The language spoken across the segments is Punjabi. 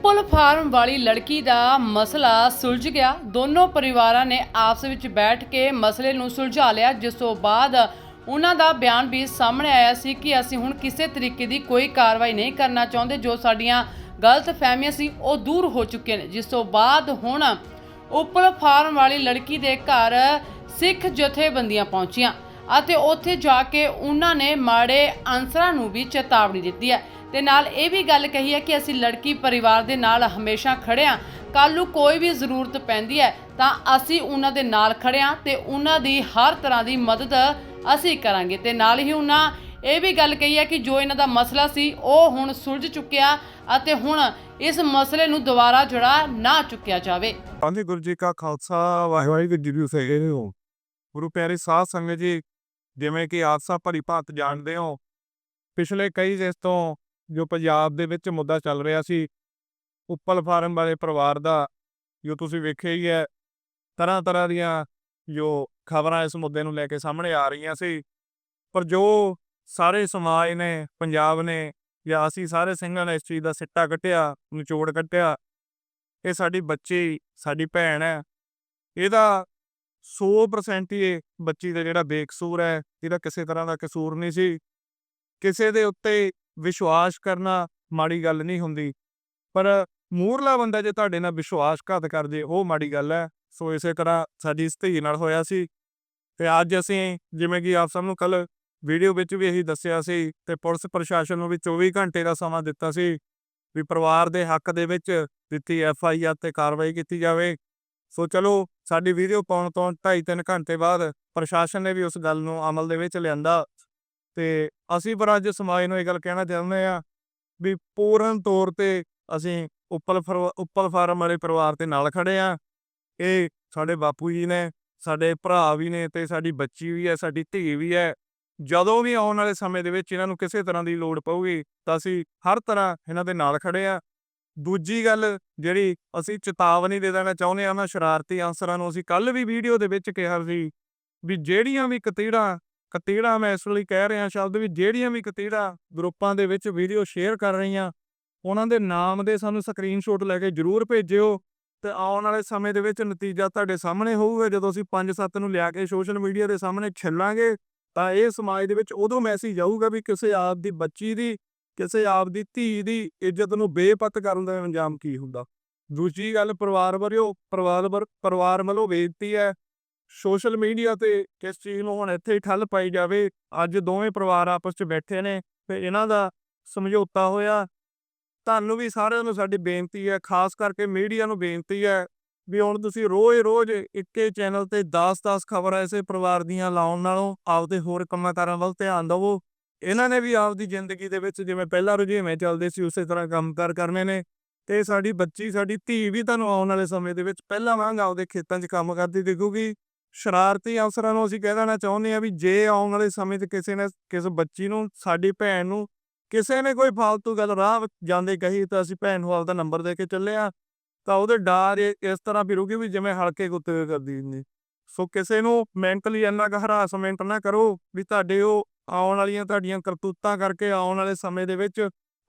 ਉੱਪਲ ਫਾਰਮ ਵਾਲੀ ਲੜਕੀ ਦਾ ਮਸਲਾ ਸੁਲਝ ਗਿਆ। ਦੋਨੋਂ ਪਰਿਵਾਰਾਂ ਨੇ ਆਪਸ ਵਿੱਚ ਬੈਠ ਕੇ ਮਸਲੇ ਨੂੰ ਸੁਲਝਾ ਲਿਆ। ਜਿਸ ਤੋਂ ਬਾਅਦ ਉਹਨਾਂ ਦਾ ਬਿਆਨ ਵੀ ਸਾਹਮਣੇ ਆਇਆ ਸੀ ਕਿ ਅਸੀਂ ਹੁਣ ਕਿਸੇ ਤਰੀਕੇ ਦੀ ਕੋਈ ਕਾਰਵਾਈ ਨਹੀਂ ਕਰਨਾ ਚਾਹੁੰਦੇ। ਜੋ ਸਾਡੀਆਂ ਗਲਤ ਫਹਿਮੀਆਂ ਸੀ, ਉਹ ਦੂਰ ਹੋ ਚੁੱਕੀਆਂ ਨੇ। ਜਿਸ ਤੋਂ ਬਾਅਦ ਹੁਣ ਉੱਪਰ ਫਾਰਮ ਵਾਲੀ ਲੜਕੀ ਦੇ ਘਰ ਸਿੱਖ ਜਥੇਬੰਦੀਆਂ ਪਹੁੰਚੀਆਂ। ਅਤੇ ਉੱਥੇ ਜਾ ਕੇ ਉਹਨਾਂ ਨੇ ਮਾੜੇ ਅਨਸਰਾਂ ਨੂੰ ਵੀ ਚੇਤਾਵਨੀ ਦਿੱਤੀ ਹੈ। ਤੇ ਨਾਲ ਇਹ ਵੀ ਗੱਲ ਕਹੀ ਹੈ ਕਿ ਅਸੀਂ ਲੜਕੀ ਪਰਿਵਾਰ ਦੇ ਨਾਲ ਹਮੇਸ਼ਾ ਖੜੇ ਹਾਂ। ਕੱਲ ਨੂੰ ਕੋਈ ਵੀ ਜ਼ਰੂਰਤ ਪੈਂਦੀ ਹੈ ਤਾਂ ਅਸੀਂ ਉਹਨਾਂ ਦੇ ਨਾਲ ਖੜੇ ਹਾਂ ਤੇ ਉਹਨਾਂ ਦੀ ਹਰ ਤਰ੍ਹਾਂ ਦੀ ਮਦਦ ਅਸੀਂ ਕਰਾਂਗੇ। ਤੇ ਨਾਲ ਹੀ ਉਹਨਾਂ ਇਹ ਵੀ ਗੱਲ ਕਹੀ ਹੈ ਕਿ ਜੋ ਇਹਨਾਂ ਦਾ ਮਸਲਾ ਸੀ ਉਹ ਹੁਣ ਸੁਲਝ ਚੁੱਕਿਆ ਅਤੇ ਹੁਣ ਇਸ ਮਸਲੇ ਨੂੰ ਦੁਬਾਰਾ ਜਿਹੜਾ ਨਾ ਚੁੱਕਿਆ ਜਾਵੇ। ਹਾਂਜੀ ਗੁਰੂ ਜੀ ਕਾ ਖਾਲਸਾ, ਵਾਹਿਗੁਰੂ ਜੀ ਕੀ ਫਤਿਹ। ਗੁਰੂ ਪਿਆਰੇ ਸਾਧ ਸੰਗਤ ਜੀ ਜਿਵੇਂ ਕਿ ਆਸਾ ਭਰੀ ਭਾਂਤ ਜਾਣਦੇ ਹੋ। ਪਿਛਲੇ ਕਈ ਦਿਨ ਤੋਂ ਜੋ ਪੰਜਾਬ ਦੇ ਵਿੱਚ ਮੁੱਦਾ ਚੱਲ ਰਿਹਾ ਸੀ, ਉੱਪਲ ਫਾਰਮ ਵਾਲੇ ਪਰਿਵਾਰ ਦਾ, ਜੋ ਤੁਸੀਂ ਵੇਖਿਆ ਹੀ ਹੈ ਤਰ੍ਹਾਂ ਤਰ੍ਹਾਂ ਦੀਆਂ ਜੋ ਖਬਰਾਂ ਇਸ ਮੁੱਦੇ ਨੂੰ ਲੈ ਕੇ ਸਾਹਮਣੇ ਆ ਰਹੀਆਂ ਸੀ। ਪਰ ਜੋ ਸਾਰੇ ਸਮਾਜ ਨੇ, ਪੰਜਾਬ ਨੇ ਜਾਂ ਅਸੀਂ ਸਾਰੇ ਸਿੰਘਾਂ ਨੇ ਇਸ ਚੀਜ਼ ਦਾ ਸਿੱਟਾ ਕੱਟਿਆ ਨਿਚੋੜ ਕੱਟਿਆ ਇਹ ਸਾਡੀ ਬੱਚੀ, ਸਾਡੀ ਭੈਣ ਹੈ। ਇਹਦਾ 100% ਹੀ ਇਹ ਬੱਚੀ ਦਾ ਜਿਹੜਾ ਬੇਕਸੂਰ ਹੈ, ਇਹਦਾ ਕਿਸੇ ਤਰ੍ਹਾਂ ਦਾ ਕਸੂਰ ਨਹੀਂ ਸੀ। ਕਿਸੇ ਦੇ ਉੱਤੇ ਵਿਸ਼ਵਾਸ ਕਰਨਾ ਮਾੜੀ ਗੱਲ ਨਹੀਂ ਹੁੰਦੀ। ਪਰ ਮੂਰਲਾ ਬੰਦਾ ਜੇ ਤੁਹਾਡੇ ਨਾਲ ਵਿਸ਼ਵਾਸਘਾਤ ਕਰ ਜੇ, ਉਹ ਮਾੜੀ ਗੱਲ ਹੈ। ਸੋ ਇਸੇ ਤਰ੍ਹਾਂ ਸਾਡੀ ਇਸ ਧੀ ਨਾਲ ਹੋਇਆ ਸੀ। ਤੇ ਅੱਜ ਅਸੀਂ ਜਿਵੇਂ ਕਿ ਆਪ ਸਭ ਨੂੰ ਕੱਲ ਵੀਡੀਓ ਵਿੱਚ ਵੀ ਇਹੀ ਦੱਸਿਆ ਸੀ ਤੇ ਪੁਲਿਸ ਪ੍ਰਸ਼ਾਸਨ ਨੂੰ ਵੀ 24 ਘੰਟੇ ਦਾ ਸਮਾਂ ਦਿੱਤਾ ਸੀ ਵੀ ਪਰਿਵਾਰ ਦੇ ਹੱਕ ਦੇ ਵਿੱਚ ਦਿੱਤੀ ਐਫ ਆਈ ਆਰ ਤੇ ਕਾਰਵਾਈ ਕੀਤੀ ਜਾਵੇ। ਸੋ ਚਲੋ, ਸਾਡੀ ਵੀਡੀਓ ਪਾਉਣ ਤੋਂ 2.5-3 ਘੰਟੇ ਬਾਅਦ ਪ੍ਰਸ਼ਾਸਨ ਨੇ ਵੀ ਉਸ ਗੱਲ ਨੂੰ ਅਮਲ ਦੇ ਵਿੱਚ ਲਿਆਂਦਾ। ਤੇ ਅਸੀਂ ਪਰ ਅੱਜ ਸਮਾਜ ਨੂੰ ਇਹ ਗੱਲ ਕਹਿਣਾ ਚਾਹੁੰਦੇ ਆ ਵੀ ਪੂਰਨ ਤੌਰ ਤੇ ਅਸੀਂ ਉੱਪਲ ਫਰ- ਉੱਪਲ ਫਾਰਮ ਵਾਲੇ ਪਰਿਵਾਰ ਦੇ ਨਾਲ ਖੜੇ ਆ ਇਹ ਸਾਡੇ ਬਾਪੂ ਜੀ ਨੇ, ਸਾਡੇ ਭਰਾ ਵੀ ਨੇ ਤੇ ਸਾਡੀ ਬੱਚੀ ਵੀ ਹੈ, ਸਾਡੀ ਧੀ ਵੀ ਹੈ। ਜਦੋਂ ਵੀ ਆਉਣ ਵਾਲੇ ਸਮੇਂ ਦੇ ਵਿੱਚ ਇਹਨਾਂ ਨੂੰ ਕਿਸੇ ਤਰ੍ਹਾਂ ਦੀ ਲੋੜ ਪਊਗੀ ਤਾਂ ਅਸੀਂ ਹਰ ਤਰ੍ਹਾਂ ਇਹਨਾਂ ਦੇ ਨਾਲ ਖੜੇ ਆ ਦੂਜੀ ਗੱਲ ਜਿਹੜੀ ਅਸੀਂ ਚੇਤਾਵਨੀ ਦੇ ਦੇਣਾ ਚਾਹੁੰਦੇ ਆ ਨਾ ਸ਼ਰਾਰਤੀ ਅਨਸਰਾਂ ਨੂੰ, ਅਸੀਂ ਕੱਲ ਵੀ ਵੀਡੀਓ ਦੇ ਵਿੱਚ ਕਿਹਾ ਸੀ ਵੀ ਜਿਹੜੀਆਂ ਵੀ ਕਤੀੜਾਂ ਕਤੀੜਾਂ ਮੈਂ ਇਸ ਲਈ ਕਹਿ ਰਿਹਾ ਸ਼ਬਦ ਵੀ ਜਿਹੜੀਆਂ ਵੀ ਕਤੀੜਾਂ ਗਰੁੱਪਾਂ ਦੇ ਵਿੱਚ ਵੀਡੀਓ ਸ਼ੇਅਰ ਕਰ ਰਹੀਆਂ, ਉਹਨਾਂ ਦੇ ਨਾਮ ਦੇ ਸਾਨੂੰ ਸਕਰੀਨਸ਼ਾਟ ਲੈ ਕੇ ਜਰੂਰ ਭੇਜਿਓ ਤੇ ਆਉਣ ਵਾਲੇ ਸਮੇਂ ਦੇ ਵਿੱਚ ਨਤੀਜਾ ਤੁਹਾਡੇ ਸਾਹਮਣੇ ਹੋਊਗਾ। ਜਦੋਂ ਅਸੀਂ 5-7 ਨੂੰ ਲਿਆ ਕੇ ਸੋਸ਼ਲ ਮੀਡੀਆ ਦੇ ਸਾਹਮਣੇ ਛਿੱਲਾਂਗੇ ਤਾਂ ਇਹ ਸਮਾਜ ਦੇ ਵਿੱਚ ਉਦੋਂ ਮੈਸੇਜ ਆਊਗਾ ਵੀ ਕਿਸੇ ਆਪ ਦੀ ਬੱਚੀ ਦੀ ਕਿਸੇ ਆਪ ਦੀ ਧੀ ਦੀ ਇੱਜ਼ਤ ਨੂੰ ਬੇਪਤ ਕਰਨ ਦਾ ਅੰਜਾਮ ਕੀ ਹੁੰਦਾ? ਦੂਜੀ ਗੱਲ, ਪਰਿਵਾਰ ਵੱਲੋਂ ਪਰਿਵਾਰ ਵਰ- ਪਰਿਵਾਰ ਵੱਲੋਂ ਬੇਨਤੀ ਹੈ ਸੋਸ਼ਲ ਮੀਡੀਆ ਤੇ ਕਿਸ ਚੀਜ਼ ਨੂੰ ਹੁਣ ਇੱਥੇ ਹੀ ਠੱਲ ਪਾਈ ਜਾਵੇ, ਅੱਜ ਦੋਵੇਂ ਪਰਿਵਾਰ ਆਪਸ 'ਚ ਬੈਠੇ ਨੇ, ਤੇ ਇਹਨਾਂ ਦਾ ਸਮਝੌਤਾ ਹੋਇਆ। ਤੁਹਾਨੂੰ ਵੀ ਸਾਰਿਆਂ ਨੂੰ ਸਾਡੀ ਬੇਨਤੀ ਹੈ, ਖਾਸ ਕਰਕੇ ਮੀਡੀਆ ਨੂੰ ਬੇਨਤੀ ਹੈ, ਵੀ ਹੁਣ ਤੁਸੀਂ ਰੋਜ਼-ਰੋਜ਼ ਇੱਕੇ ਚੈਨਲ ਤੇ 10-10 ਖਬਰਾਂ ਐਸੇ ਪਰਿਵਾਰ ਦੀਆਂ ਲਾਉਣ ਨਾਲੋਂ ਆਪਦੇ ਹੋਰ ਕੰਮਾਂ ਕਾਰਾਂ ਵੱਲ ਧਿਆਨ ਦਿਵੋ। ਇਹਨਾਂ ਨੇ ਵੀ ਆਪਦੀ ਜ਼ਿੰਦਗੀ ਦੇ ਵਿੱਚ ਜਿਵੇਂ ਪਹਿਲਾਂ ਰੁਝੇਵੇਂ ਚੱਲਦੇ ਸੀ, ਉਸੇ ਤਰ੍ਹਾਂ ਕੰਮਕਾਰ ਕਰਨੇ ਨੇ। ਤੇ ਸਾਡੀ ਬੱਚੀ, ਸਾਡੀ ਧੀ ਵੀ ਤੁਹਾਨੂੰ ਆਉਣ ਵਾਲੇ ਸਮੇਂ ਦੇ ਵਿੱਚ ਪਹਿਲਾਂ ਵਾਂਗ ਆਪਦੇ ਖੇਤਾਂ 'ਚ ਕੰਮ ਕਰਦੀ ਦਿਖੂਗੀ। ਸ਼ਰਾਰਤੀ ਅਫਸਰਾਂ ਨੂੰ ਅਸੀਂ ਕਹਿ ਦੇਣਾ ਚਾਹੁੰਦੇ ਆ ਵੀ ਜੇ ਆਉਣ ਵਾਲੇ ਸਮੇਂ 'ਚ ਕਿਸੇ ਨੇ, ਕਿਸ ਬੱਚੀ ਨੂੰ, ਸਾਡੀ ਭੈਣ ਨੂੰ ਕਿਸੇ ਨੇ ਕੋਈ ਫालतू ਗੱਲ, ਰਾਹ ਜਾਂਦੇ ਕਹੀ ਤਾਂ ਅਸੀਂ ਭੈਣ ਨੂੰ ਆਪਦਾ ਨੰਬਰ ਦੇ ਕੇ ਚੱਲੇ ਆ ਤਾਂ ਉਹਦੇ ਡਾਰ ਇਹ, ਇਸ ਤਰ੍ਹਾਂ ਫਿਰੂਗੀ ਵੀ ਜਿਵੇਂ ਹਲਕੇ ਕੁੱਤੇ ਕਰਦੀ ਹੁੰਦੀ। ਸੋ ਕਿਸੇ ਨੂੰ ਮੈਂਟਲੀ ਇੰਨਾ ਕੁ ਹਰਾਸਮੈਂਟ ਨਾ ਕਰੋ ਵੀ ਤੁਹਾਡੇ ਉਹ ਆਉਣ ਵਾਲੀਆਂ ਤੁਹਾਡੀਆਂ ਕਰਤੂਤਾਂ ਕਰਕੇ ਆਉਣ ਵਾਲੇ ਸਮੇਂ ਦੇ ਵਿੱਚ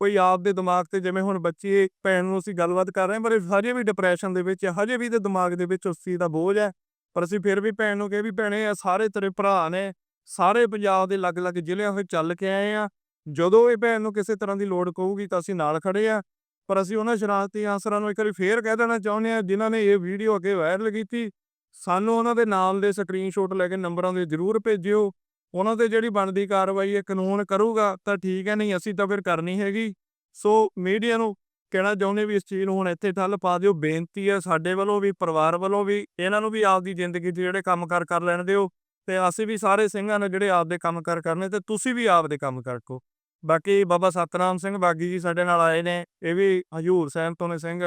ਕੋਈ ਆਪ ਦੇ ਦਿਮਾਗ ਤੇ ਜਿਵੇਂ ਹੁਣ ਬੱਚੀ ਭੈਣ ਨੂੰ ਅਸੀਂ ਗੱਲਬਾਤ ਕਰ ਰਹੇ ਹਾਂ, ਪਰ ਹਜੇ ਵੀ ਡਿਪਰੈਸ਼ਨ ਦੇ ਵਿੱਚ ਹਜੇ ਵੀ ਤੇ ਦਿਮਾਗ ਦੇ ਵਿੱਚ ਉਸ ਚੀਜ਼ ਦਾ ਬੋਝ ਹੈ। ਪਰ ਅਸੀਂ ਫਿਰ ਵੀ ਭੈਣ ਨੂੰ ਕਹੇ ਵੀ ਭੈਣੇ ਆ ਸਾਰੇ ਤੇਰੇ ਭਰਾ ਨੇ, ਸਾਰੇ ਪੰਜਾਬ ਦੇ ਅਲੱਗ-ਅਲੱਗ ਜ਼ਿਲ੍ਹਿਆਂ ਵਿੱਚ ਚੱਲ ਕੇ ਆਏ ਆ। ਜਦੋਂ ਇਹ ਭੈਣ ਨੂੰ ਕਿਸੇ ਤਰ੍ਹਾਂ ਦੀ ਲੋੜ ਪਊਗੀ ਤਾਂ ਅਸੀਂ ਨਾਲ ਖੜੇ ਆ। ਪਰ ਅਸੀਂ ਉਹਨਾਂ ਸ਼ਰਾਰਤੀ ਆਸਰਾਂ ਨੂੰ ਇੱਕ ਵਾਰੀ ਫੇਰ ਕਹਿ ਦੇਣਾ ਚਾਹੁੰਦੇ ਆ ਜਿਨ੍ਹਾਂ ਨੇ ਇਹ ਵੀਡੀਓ ਅੱਗੇ ਵਾਇਰਲ ਕੀਤੀ, ਸਾਨੂੰ ਉਹਨਾਂ ਦੇ ਨਾਮ ਦੇ ਸਕਰੀਨਸ਼ਾਟ ਲੈ ਕੇ ਨੰਬਰਾਂ ਦੇ ਜ਼ਰੂਰ ਭੇਜਿਓ। ਉਹਨਾਂ ਤੇ ਜਿਹੜੀ ਬਣਦੀ ਕਾਰਵਾਈ ਹੈ ਕਾਨੂੰਨ ਕਰੂਗਾ, ਤਾਂ ਠੀਕ ਹੈ, ਨਹੀਂ ਅਸੀਂ ਤਾਂ ਫਿਰ ਕਰਨੀ ਹੈਗੀ। ਸੋ ਮੀਡੀਆ ਨੂੰ ਕਹਿਣਾ ਚਾਹੁੰਦੇ ਵੀ ਇਸ ਚੀਜ਼ ਨੂੰ ਹੁਣ ਇੱਥੇ ਠੱਲ ਪਾ ਦਿਓ, ਬੇਨਤੀ ਹੈ ਸਾਡੇ ਵੱਲੋਂ ਵੀ, ਪਰਿਵਾਰ ਵੱਲੋਂ ਵੀ, ਇਹਨਾਂ ਨੂੰ ਵੀ ਆਪਦੀ ਜ਼ਿੰਦਗੀ 'ਚ ਜਿਹੜੇ ਕੰਮ ਕਰ ਕਰ ਲੈਣ ਦਿਓ, ਤੇ ਅਸੀਂ ਵੀ ਸਾਰੇ ਸਿੰਘਾਂ ਨੇ ਜਿਹੜੇ ਆਪਦੇ ਕੰਮ ਕਰ ਕਰਨੇ, ਤੇ ਤੁਸੀਂ ਵੀ ਆਪਦੇ ਕੰਮ ਕਰਕੋ ਬਾਕੀ ਬਾਬਾ ਸਤਨਾਮ ਸਿੰਘ ਬਾਗੀ ਜੀ ਸਾਡੇ ਨਾਲ ਆਏ ਨੇ, ਇਹ ਵੀ ਹਜੂਰ ਸਾਹਿਬ ਤੋਂ ਨੇ ਸਿੰਘ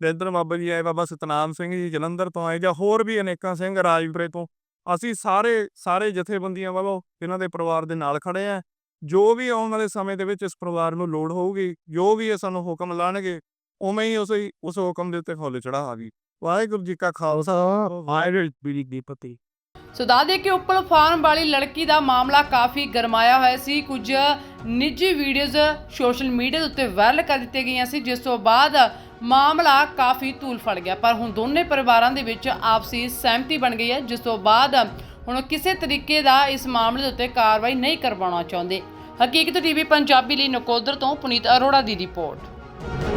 ਨਿੰਦਰ ਬਾਬਾ ਜੀ ਆਏ, ਬਾਬਾ ਸਤਨਾਮ ਸਿੰਘ ਜੀ ਜਲੰਧਰ ਤੋਂ ਆਏ, ਜਾਂ ਹੋਰ ਵੀ ਅਨੇਕਾਂ ਸਿੰਘ ਰਾਜਪੁਰੇ ਤੋਂ। ਅਸੀਂ ਸਾਰੇ ਸਾਰੇ ਜਥੇਬੰਦੀਆਂ ਵੱਲੋਂ ਇਹਨਾਂ ਦੇ ਪਰਿਵਾਰ ਦੇ ਨਾਲ ਖੜੇ ਆ ਜੋ ਵੀ ਆਉਣ ਵਾਲੇ ਸਮੇਂ ਦੇ ਵਿੱਚ ਇਸ ਪਰਿਵਾਰ ਨੂੰ ਲੋੜ ਹੋਊਗੀ ਜੋ ਵੀ ਇਹ ਸਾਨੂੰ ਹੁਕਮ ਲਾਣਗੇ ਉਵੇਂ ਹੀ ਉਸੇ ਉਸ ਹੁਕਮ ਦੇ ਉੱਤੇ ਫੁੱਲ ਚੜਾਵਾਂਗੇ ਵਾਹਿਗੁਰੂ ਜੀ ਕਾ ਖਾਲਸਾ। ਵਾਹਿਗੁਰੂ ਜੀ ਕੀ ਫਤਿਹ। ਸੋ ਦੱਸ ਦੇ ਕਿ ਉੱਪਲ ਫਾਰਮ ਵਾਲੀ ਲੜਕੀ ਦਾ ਮਾਮਲਾ ਕਾਫੀ ਗਰਮਾਇਆ ਹੋਇਆ ਸੀ। ਕੁਝ ਨਿੱਜੀ ਵੀਡੀਓਜ਼ ਸੋਸ਼ਲ ਮੀਡੀਆ ਦੇ ਉੱਤੇ ਵਾਇਰਲ ਕਰ ਦਿੱਤੀਆਂ ਗਈਆਂ ਸੀ ਜਿਸ ਤੋਂ ਬਾਅਦ ਮਾਮਲਾ ਕਾਫੀ ਤੂਲ ਫੜ ਗਿਆ, ਪਰ ਹੁਣ ਦੋਨੇ ਪਰਿਵਾਰਾਂ ਦੇ ਵਿੱਚ ਆਪਸੀ ਸਹਿਮਤੀ ਬਣ ਗਈ ਹੈ, ਜਿਸ ਤੋਂ ਬਾਅਦ ਹੁਣ ਕਿਸੇ ਤਰੀਕੇ ਦਾ ਇਸ ਮਾਮਲੇ ਦੇ ਉੱਤੇ ਕਾਰਵਾਈ ਨਹੀਂ ਕਰਵਾਉਣਾ ਚਾਹੁੰਦੇ। ਹਕੀਕਤ ਟੀਵੀ ਪੰਜਾਬੀ ਲਈ ਨਕੋਦਰ ਤੋਂ ਪੁਨੀਤ ਅਰੋੜਾ ਦੀ ਰਿਪੋਰਟ।